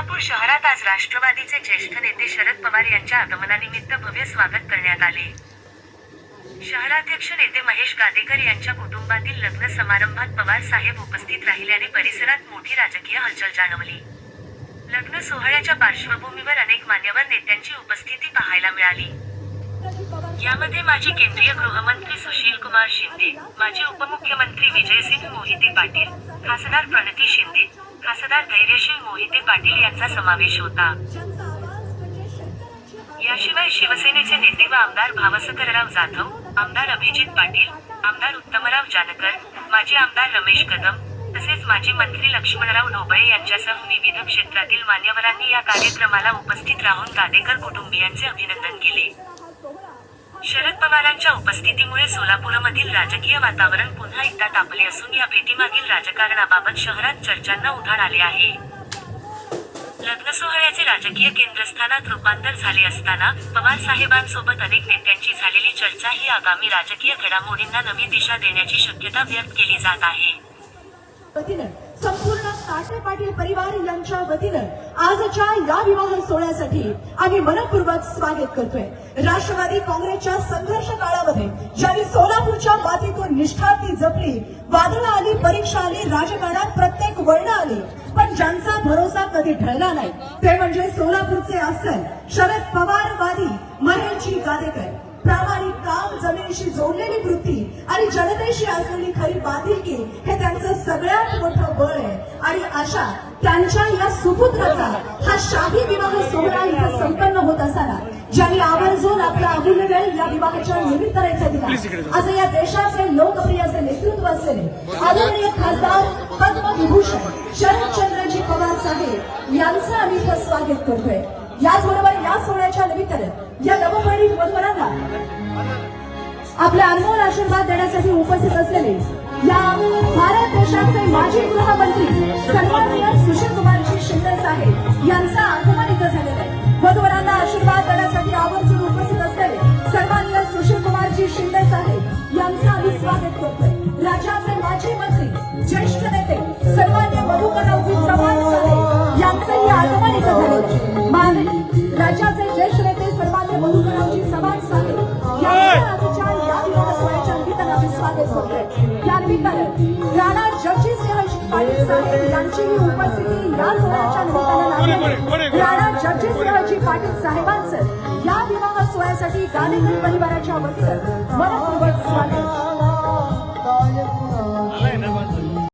शहरात आज राष्ट्रवादीचे ज्येष्ठ नेते शरद पवार यांच्या आगमनानिमित्त भव्य स्वागत करण्यात आले. शहराध्यक्ष नेते महेश गादेकर यांच्या कुटुंबातील लग्न समारंभात पवार साहेब उपस्थित राहिल्याने परिसरात मोठी राजकीय हलचल जाणवली. लग्न सोहळ्याच्या पार्श्वभूमीवर अनेक मान्यवर नेत्यांची उपस्थिती पाहायला मिळाली. यामध्ये माजी केंद्रीय गृहमंत्री सुशील कुमार शिंदे माजी उपमुख्यमंत्री विजयसिंह मोहिते पाटील खासदार प्रणती शिंदे खासदार धैर्यशील मोहिते पाटील यांचा समावेश होता. याशिवाय शिवसेनेचे नेते व आमदार भावसकरराव जाधव आमदार अभिजित पाटील आमदार उत्तमराव जानकर माजी आमदार रमेश कदम तसेच माजी मंत्री लक्ष्मणराव ढोबळे यांच्यासह विविध क्षेत्रातील मान्यवरांनी या कार्यक्रमाला उपस्थित राहून गादेकर कुटुंबियांचे अभिनंदन केले. शरद पवारांच्या उपस्थितीमुळे सोलापूरमधील राजकीय वातावरण पुन्हा एकदा तापले असून या भेटीमागील राजकारणाबाबत शहरात चर्चांना उधाण आले आहे. लग्न सोहळ्याचे राजकीय केंद्रस्थानात रूपांतर झाले असताना पवार साहेबांसोबत अनेक नेत्यांची झालेली चर्चा ही आगामी राजकीय घडामोडींना नवी दिशा देण्याची शक्यता व्यक्त केली जात आहे. संपूर्ण ताटे पाटील परिवार यांच्या वतीनं आजच्या या विवाह सोहळ्यासाठी आम्ही मनपूर्वक स्वागत करतोय. राष्ट्रवादी काँग्रेसच्या संघर्ष काळामध्ये ज्यांनी सोलापूरच्या मातीतून निष्ठा ती जपली वादळं आली परीक्षा आली राजकारणात प्रत्येक वळणं आली पण ज्यांचा भरोसा कधी ढळला नाही ते म्हणजे सोलापूरचे असल शरद पवारवादी महेशजी गादेकर. प्रामाणिक काम जमिनीशी जोडलेली वृत्ती आणि जनतेशी असलेली खरी बांधिलकी हे त्यांचं सगळ्यात मोठं बळ आहे. आणि अशा त्यांच्या या सुपुत्राचा हा शाही विवाह सोहळा इथं संपन्न होत असताना ज्यांनी आवर्जून आपला अमूल्य वेळ या विवाहाच्या निमित्ताने दिला. असं या देशाचे लोकप्रिय असे नेतृत्व असलेले आदरणीय खासदार पद्मविभूषण शरदचंद्रजी पवार साहेब यांचं आम्ही इथं स्वागत करतोय. याचबरोबर या सोहळ्याच्या निमित्तानं या नवपरिणित वधूवरांना आपले अनमोल आशीर्वाद देण्यासाठी उपस्थित असलेले या भारत देशाचे माजी गृहमंत्री सन्माननीय सुशील कुमारजी शिंदे साहेब यांचा आगमन इथं झालेला आहे. वधूवरांना आशीर्वाद देण्यासाठी आवर्जून उपस्थित असलेले सन्माननीय सुशील कुमारजी शिंदे साहेब यांचं आम्ही स्वागत करतोय. राज्याचे माजी मंत्री ज्येष्ठ नेते सन्मान्य मधुकररावजी या निमित्तानं राणा जगजितसिंह पाटील साहेब यांचीही उपस्थिती या सोहळ्याच्या निमित्तानं. राणा जगजितसिंहजी पाटील साहेबांचं या विवाह सोहळ्यासाठी गाणेकर परिवाराच्या वतीनं मनपूर्वक स्वागत